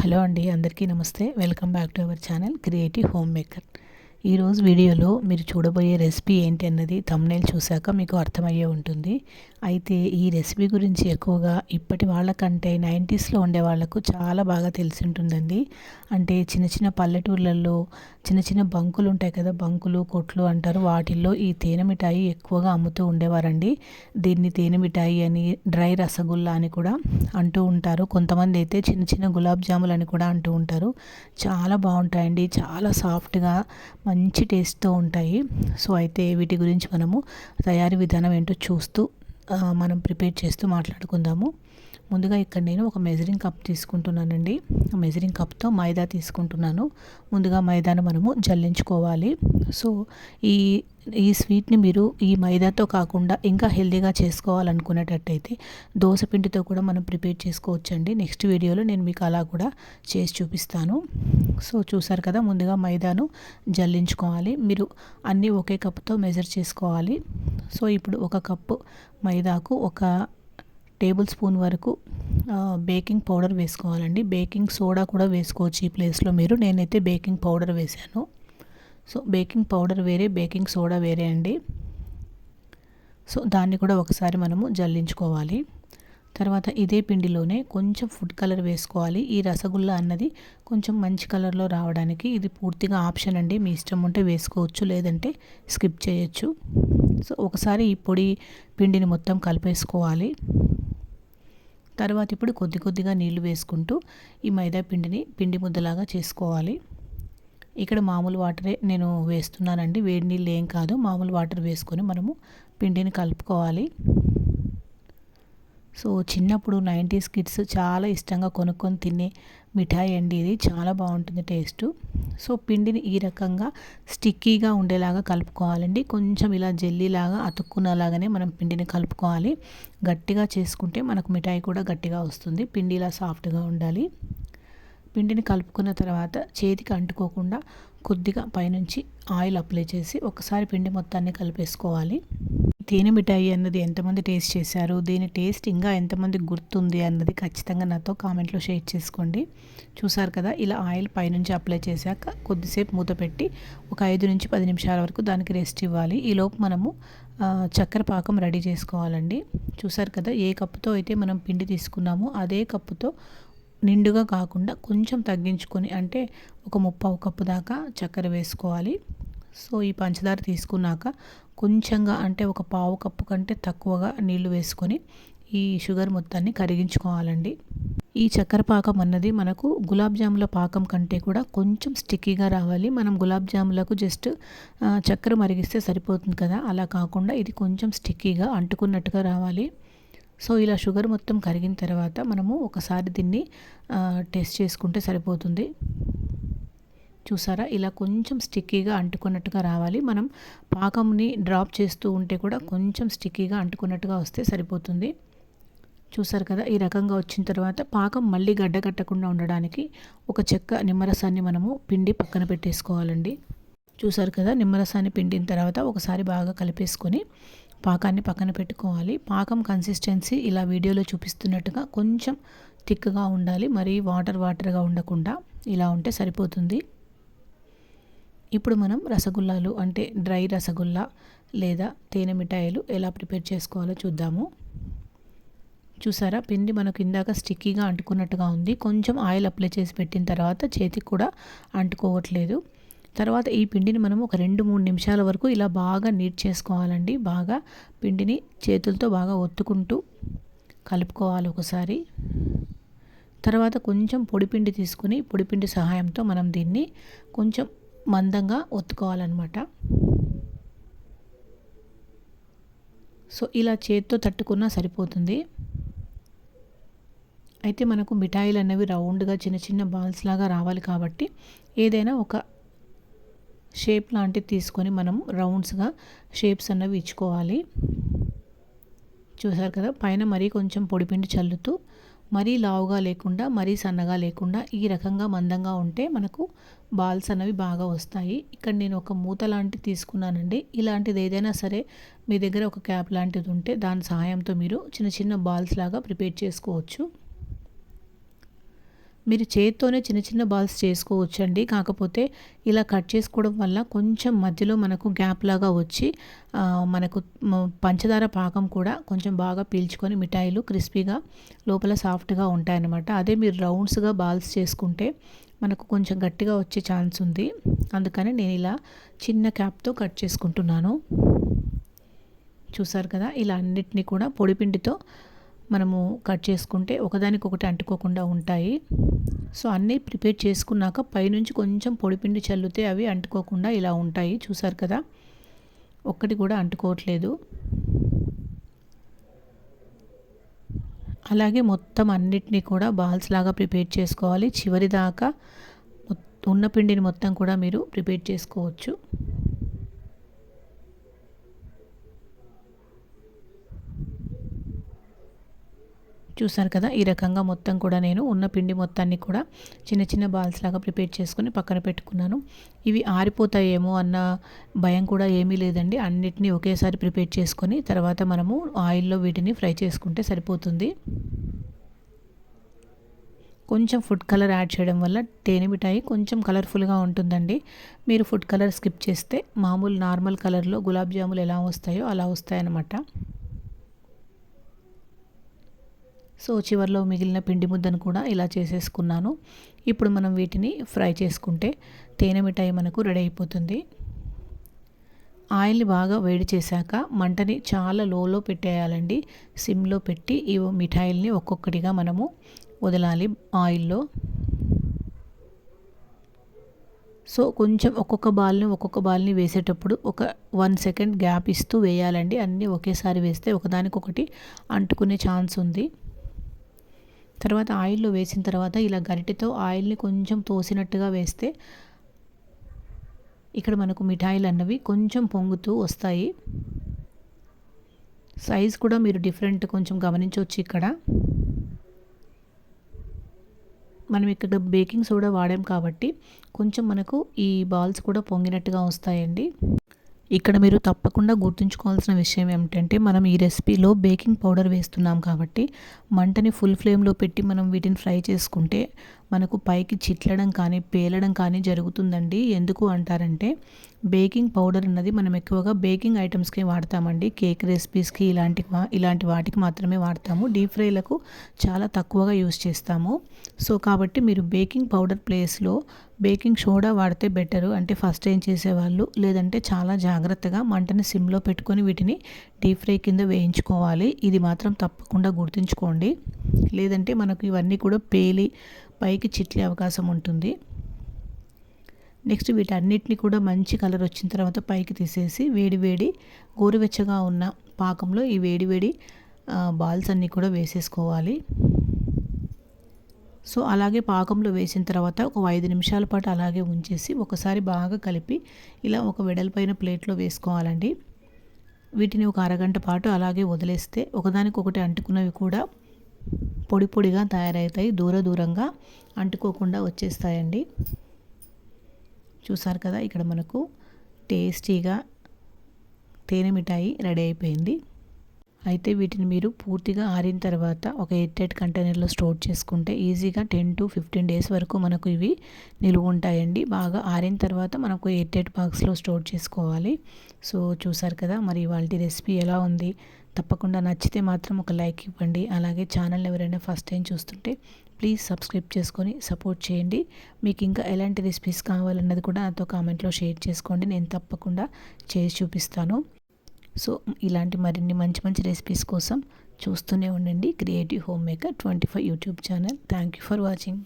Hello అండి అందరికీ నమస్తే. Welcome back to our channel creative home maker. ఈరోజు వీడియోలో మీరు చూడబోయే రెసిపీ ఏంటి అన్నది తమ్నేల్ చూశాక మీకు అర్థమయ్యే ఉంటుంది. అయితే ఈ రెసిపీ గురించి ఎక్కువగా ఇప్పటి వాళ్ళకంటే నైంటీస్లో ఉండే వాళ్ళకు చాలా బాగా తెలిసి ఉంటుందండి. అంటే చిన్న చిన్న పల్లెటూర్లలో చిన్న చిన్న బంకులు ఉంటాయి కదా బంకులు కొట్లు అంటారు. వాటిల్లో ఈ తేనె మిఠాయి ఎక్కువగా అమ్ముతూ ఉండేవారండి. దీన్ని తేనె మిఠాయి అని డ్రై రసగుల్లా అని కూడా అంటూ ఉంటారు. కొంతమంది అయితే చిన్న చిన్న గులాబ్ జాములు అని కూడా అంటూ ఉంటారు. చాలా బాగుంటాయండి. చాలా సాఫ్ట్గా మంచి టేస్ట్తో ఉంటాయి. సో అయితే వీటి గురించి మనము తయారీ విధానం ఏంటో చూస్తూ మనం ప్రిపేర్ చేస్తూ మాట్లాడుకుందాము. ముందుగా ఇక్కడ నేను ఒక మెజరింగ్ కప్ తీసుకుంటున్నానండి. మెజరింగ్ కప్తో మైదా తీసుకుంటున్నాను. ముందుగా మైదాను మనము జల్లించుకోవాలి. సో ఈ ఈ స్వీట్ని మీరు ఈ మైదాతో కాకుండా ఇంకా హెల్దీగా చేసుకోవాలనుకునేటట్టయితే దోశ పిండితో కూడా మనం ప్రిపేర్ చేసుకోవచ్చండి. నెక్స్ట్ వీడియోలో నేను మీకు అలా కూడా చేసి చూపిస్తాను. సో చూసారు కదా ముందుగా మైదాను జల్లించుకోవాలి. మీరు అన్నీ ఒకే కప్తో మెజర్ చేసుకోవాలి. సో ఇప్పుడు ఒక కప్పు మైదాకు ఒక టేబుల్ స్పూన్ వరకు బేకింగ్ పౌడర్ వేసుకోవాలండి. బేకింగ్ సోడా కూడా వేసుకోవచ్చు ఈ ప్లేస్లో మీరు. నేనైతే బేకింగ్ పౌడర్ వేశాను సో బేకింగ్ పౌడర్ వేరే బేకింగ్ సోడా వేరే అండి. సో దాన్ని కూడా ఒకసారి మనము జల్లించుకోవాలి. తర్వాత ఇదే పిండిలోనే కొంచెం ఫుడ్ కలర్ వేసుకోవాలి. ఈ రసగుల్లా అన్నది కొంచెం మంచి కలర్లో రావడానికి ఇది పూర్తిగా ఆప్షన్ అండి. మీ ఇష్టం ఉంటే వేసుకోవచ్చు లేదంటే స్కిప్ చేయొచ్చు. సో ఒకసారి ఈ పొడి పిండిని మొత్తం కలిపేసుకోవాలి. తర్వాత ఇప్పుడు కొద్ది కొద్దిగా నీళ్ళు వేసుకుంటూ ఈ మైదా పిండిని పిండి ముద్దలాగా చేసుకోవాలి. ఇక్కడ మామూలు వాటరే నేను వేస్తున్నానండి. వేడి నీళ్ళు ఏం కాదు. మామూలు వాటర్ వేసుకొని మనము పిండిని కలుపుకోవాలి. సో చిన్నప్పుడు నైంటీస్ కిడ్స్ చాలా ఇష్టంగా కొనుక్కొని తినే మిఠాయి అండి ఇది. చాలా బాగుంటుంది టేస్ట్. సో పిండిని ఈ రకంగా స్టిక్కీగా ఉండేలాగా కలుపుకోవాలండి. కొంచెం ఇలా జెల్లీలాగా అతుక్కునేలాగానే మనం పిండిని కలుపుకోవాలి. గట్టిగా చేసుకుంటే మనకు మిఠాయి కూడా గట్టిగా వస్తుంది. పిండి ఇలా సాఫ్ట్గా ఉండాలి. పిండిని కలుపుకున్న తర్వాత చేతికి అంటుకోకుండా కొద్దిగా పైనుంచి ఆయిల్ అప్లై చేసి ఒకసారి పిండి మొత్తాన్ని కలిపేసుకోవాలి. తేనె మిఠాయి అన్నది ఎంతమంది టేస్ట్ చేశారు? దీని టేస్ట్ ఇంకా ఎంతమంది గుర్తుంది అన్నది ఖచ్చితంగా నాతో కామెంట్లో షేర్ చేసుకోండి. చూసారు కదా ఇలా ఆయిల్ పైనుంచి అప్లై చేశాక కొద్దిసేపు మూత పెట్టి ఒక ఐదు నుంచి పది నిమిషాల వరకు దానికి రెస్ట్ ఇవ్వాలి. ఈలోపు మనము చక్కెర పాకం రెడీ చేసుకోవాలండి. చూసారు కదా ఏ కప్పుతో అయితే మనం పిండి తీసుకున్నామో అదే కప్పుతో నిండుగా కాకుండా కొంచెం తగ్గించుకొని అంటే ఒక ముప్పావు కప్పు దాకా చక్కెర వేసుకోవాలి. సో ఈ పంచదార తీసుకున్నాక కొంచెంగా అంటే ఒక పావు కప్పు కంటే తక్కువగా నీళ్ళు వేసుకొని ఈ షుగర్ మొత్తాన్ని కరిగించుకోవాలండి. ఈ చక్కెర పాకం అన్నది మనకు గులాబ్ జాముల పాకం కంటే కూడా కొంచెం స్టిక్కీగా రావాలి. మనం గులాబ్ జాములకు జస్ట్ చక్కెర మరిగిస్తే సరిపోతుంది కదా. అలా కాకుండా ఇది కొంచెం స్టిక్కీగా అంటుకున్నట్టుగా రావాలి. సో ఇలా షుగర్ మొత్తం కరిగిన తర్వాత మనము ఒకసారి దీన్ని టెస్ట్ చేసుకుంటే సరిపోతుంది. చూసారా? ఇలా కొంచెం స్టిక్కీగా అంటుకున్నట్టుగా రావాలి. మనం పాకంని డ్రాప్ చేస్తూ ఉంటే కూడా కొంచెం స్టిక్కీగా అంటుకున్నట్టుగా వస్తే సరిపోతుంది. చూసారు కదా? ఈ రకంగా వచ్చిన తర్వాత పాకం మళ్ళీ గడ్డగట్టకుండా ఉండడానికి ఒక చెక్క నిమ్మరసాన్ని మనము పిండి పక్కన పెట్టేసుకోవాలండి. చూసారు కదా? నిమ్మరసాన్ని పిండిన తర్వాత ఒకసారి బాగా కలిపేసుకొని పాకాన్ని పక్కన పెట్టుకోవాలి. పాకం కన్సిస్టెన్సీ ఇలా వీడియోలో చూపిస్తున్నట్టుగా కొంచెం థిక్గా ఉండాలి. మరి వాటర్ వాటర్గా ఉండకుండా ఇలా ఉంటే సరిపోతుంది. ఇప్పుడు మనం రసగుల్లాలు అంటే డ్రై రసగుల్లా లేదా తేనె మిఠాయిలు ఎలా ప్రిపేర్ చేసుకోవాలో చూద్దాము. చూసారా? పిండి మనకు ఇందాక స్టిక్కీగా అంటుకున్నట్టుగా ఉంది. కొంచెం ఆయిల్ అప్లై చేసి పెట్టిన తర్వాత చేతికి కూడా అంటుకోవట్లేదు. తర్వాత ఈ పిండిని మనం ఒక రెండు మూడు నిమిషాల వరకు ఇలా బాగా నీట్ చేసుకోవాలండి. బాగా పిండిని చేతులతో బాగా ఒత్తుకుంటూ కలుపుకోవాలి ఒకసారి. తర్వాత కొంచెం పొడిపిండి తీసుకుని పొడిపిండి సహాయంతో మనం దీన్ని కొంచెం మందంగా ఒత్తుకోవాలన్నమాట. సో ఇలా చేతితో తట్టుకున్నా సరిపోతుంది. అయితే మనకు మిఠాయిలు అనేవి రౌండ్గా చిన్న చిన్న బాల్స్ లాగా రావాలి కాబట్టి ఏదైనా ఒక షేప్ లాంటిది తీసుకొని మనం రౌండ్స్గా షేప్స్ అన్నవి ఇచ్చుకోవాలి. చూసారు కదా పైన మరీ కొంచెం పొడిపిండి చల్లుతూ మరీ లావుగా లేకుండా మరీ సన్నగా లేకుండా ఈ రకంగా మందంగా ఉంటే మనకు బాల్స్ అనేవి బాగా వస్తాయి. ఇక్కడ నేను ఒక మూత లాంటిది తీసుకున్నానండి. ఇలాంటిది ఏదైనా సరే మీ దగ్గర ఒక క్యాప్ లాంటిది ఉంటే దాని సహాయంతో మీరు చిన్న చిన్న బాల్స్ లాగా ప్రిపేర్ చేసుకోవచ్చు. మీరు చేత్తోనే చిన్న చిన్న బాల్స్ చేసుకోవచ్చండి. కాకపోతే ఇలా కట్ చేసుకోవడం వల్ల కొంచెం మధ్యలో మనకు గ్యాప్ లాగా వచ్చి మనకు పంచదార పాకం కూడా కొంచెం బాగా పీల్చుకొని మిఠాయిలు క్రిస్పీగా లోపల సాఫ్ట్గా ఉంటాయన్నమాట. అదే మీరు రౌండ్స్గా బాల్స్ చేసుకుంటే మనకు కొంచెం గట్టిగా వచ్చే ఛాన్స్ ఉంది. అందుకని నేను ఇలా చిన్న క్యాప్తో కట్ చేసుకుంటున్నాను. చూసారు కదా? ఇలా అన్నిటినీ కూడా పొడిపిండితో మనము కట్ చేసుకుంటే ఒకదానికొకటి అంటుకోకుండా ఉంటాయి. సో అన్నీ ప్రిపేర్ చేసుకున్నాక పైనుంచి కొంచెం పొడిపిండి చల్లితే అవి అంటుకోకుండా ఇలా ఉంటాయి. చూసారు కదా? ఒక్కటి కూడా అంటుకోవట్లేదు. అలాగే మొత్తం అన్నిటినీ కూడా బాల్స్ లాగా ప్రిపేర్ చేసుకోవాలి. చివరి దాకా ఉన్న పిండిని మొత్తం కూడా మీరు ప్రిపేర్ చేసుకోవచ్చు. చూసారు కదా ఈ రకంగా మొత్తం కూడా నేను ఉన్న పిండి మొత్తాన్ని కూడా చిన్న చిన్న బాల్స్ లాగా ప్రిపేర్ చేసుకుని పక్కన పెట్టుకున్నాను. ఇవి ఆరిపోతాయేమో అన్న భయం కూడా ఏమీ లేదండి. అన్నిటినీ ఒకేసారి ప్రిపేర్ చేసుకొని తర్వాత మనము ఆయిల్లో వీటిని ఫ్రై చేసుకుంటే సరిపోతుంది. కొంచెం ఫుడ్ కలర్ యాడ్ చేయడం వల్ల తేనె మిఠాయి కొంచెం కలర్ఫుల్గా ఉంటుందండి. మీరు ఫుడ్ కలర్ స్కిప్ చేస్తే మామూలు నార్మల్ కలర్లో గులాబ్ జాములు ఎలా వస్తాయో అలా వస్తాయన్నమాట. సో చివరిలో మిగిలిన పిండి ముద్దను కూడా ఇలా చేసేసుకున్నాను. ఇప్పుడు మనం వీటిని ఫ్రై చేసుకుంటే తేనె మిఠాయి మనకు రెడీ అయిపోతుంది. ఆయిల్ని బాగా వేడి చేశాక మంటని చాలా లోలో పెట్టేయాలండి. సిమ్లో పెట్టి ఈ మిఠాయిల్ని ఒక్కొక్కటిగా మనము వదలాలి ఆయిల్లో. సో కొంచెం ఒక్కొక్క బాల్ని ఒక్కొక్క బాల్ని వేసేటప్పుడు ఒక వన్ సెకండ్ గ్యాప్ ఇస్తూ వేయాలండి. అన్నీ ఒకేసారి వేస్తే ఒకదానికొకటి అంటుకునే ఛాన్స్ ఉంది. తర్వాత ఆయిల్లో వేసిన తర్వాత ఇలా గరిటెతో ఆయిల్ని కొంచెం తోసినట్టుగా వేస్తే ఇక్కడ మనకు మిఠాయిలు అన్నవి కొంచెం పొంగుతూ వస్తాయి. సైజ్ కూడా మీరు డిఫరెంట్ కొంచెం గమనించవచ్చు ఇక్కడ. మనం ఇక్కడ బేకింగ్ సోడా వాడాం కాబట్టి కొంచెం మనకు ఈ బాల్స్ కూడా పొంగినట్టుగా వస్తాయండి. ఇక్కడ మీరు తప్పకుండా గుర్తుంచుకోవాల్సిన విషయం ఏమిటంటే మనం ఈ రెసిపీలో బేకింగ్ పౌడర్ వేస్తున్నాం కాబట్టి మంటని ఫుల్ ఫ్లేమ్లో పెట్టి మనం వీటిని ఫ్రై చేసుకుంటే మనకు పైకి చిట్లడం కానీ పేలడం కానీ జరుగుతుందండి. ఎందుకు అంటారంటే బేకింగ్ పౌడర్ అన్నది మనం ఎక్కువగా బేకింగ్ ఐటమ్స్కి వాడతామండి. కేక్ రెసిపీస్కి ఇలాంటి ఇలాంటి వాటికి మాత్రమే వాడతాము. డీప్ ఫ్రైలకు చాలా తక్కువగా యూస్ చేస్తాము. సో కాబట్టి మీరు బేకింగ్ పౌడర్ ప్లేస్లో బేకింగ్ సోడా వాడితే బెటరు. అంటే ఫస్ట్ ఏం చేసేవాళ్ళు? లేదంటే చాలా జాగ్రత్తగా మంటని సిమ్లో పెట్టుకొని వీటిని డీప్ ఫ్రై కింద వేయించుకోవాలి. ఇది మాత్రం తప్పకుండా గుర్తుంచుకోండి. లేదంటే మనకు ఇవన్నీ కూడా పేలి పైకి చిట్లే అవకాశం ఉంటుంది. నెక్స్ట్ వీటన్నిటిని కూడా మంచి కలర్ వచ్చిన తర్వాత పైకి తీసేసి వేడివేడి గోరువెచ్చగా ఉన్న పాకంలో ఈ వేడివేడి బాల్స్ అన్నీ కూడా వేసేసుకోవాలి. సో అలాగే పాకంలో వేసిన తర్వాత ఒక ఐదు నిమిషాల పాటు అలాగే ఉంచేసి ఒకసారి బాగా కలిపి ఇలా ఒక వెడల్పైన ప్లేట్లో వేసుకోవాలండి. వీటిని ఒక అరగంట పాటు అలాగే వదిలేస్తే ఒకదానికొకటి అంటుకున్నవి కూడా పొడి పొడిగా తయారవుతాయి. దూర దూరంగా అంటుకోకుండా వచ్చేస్తాయండి. చూసారు కదా ఇక్కడ మనకు టేస్టీగా తేనె మిఠాయి రెడీ అయిపోయింది. అయితే వీటిని మీరు పూర్తిగా ఆరిన తర్వాత ఒక ఎయిట్ ఎయిట్ కంటైనర్లో స్టోర్ చేసుకుంటే ఈజీగా టెన్ టు ఫిఫ్టీన్ డేస్ వరకు మనకు ఇవి నిలువ ఉంటాయండి. బాగా ఆరిన తర్వాత మనకు ఎయిట్ ఎయిట్ బాక్స్లో స్టోర్ చేసుకోవాలి. సో చూసారు కదా మరి వాళ్ళ రెసిపీ ఎలా ఉంది? తప్పకుండా నచ్చితే మాత్రం ఒక లైక్ ఇవ్వండి. అలాగే ఛానల్ ఎవరైనా ఫస్ట్ టైం చూస్తుంటే ప్లీజ్ సబ్స్క్రైబ్ చేసుకొని సపోర్ట్ చేయండి. మీకు ఇంకా ఎలాంటి రెసిపీస్ కావాలన్నది కూడా నాతో కామెంట్లో షేర్ చేసుకోండి. నేను తప్పకుండా చేసి చూపిస్తాను. సో ఇలాంటి మరిన్ని మంచి మంచి రెసిపీస్ కోసం చూస్తూనే ఉండండి. Creative home maker twenty five YouTube channel. Thank you for watching.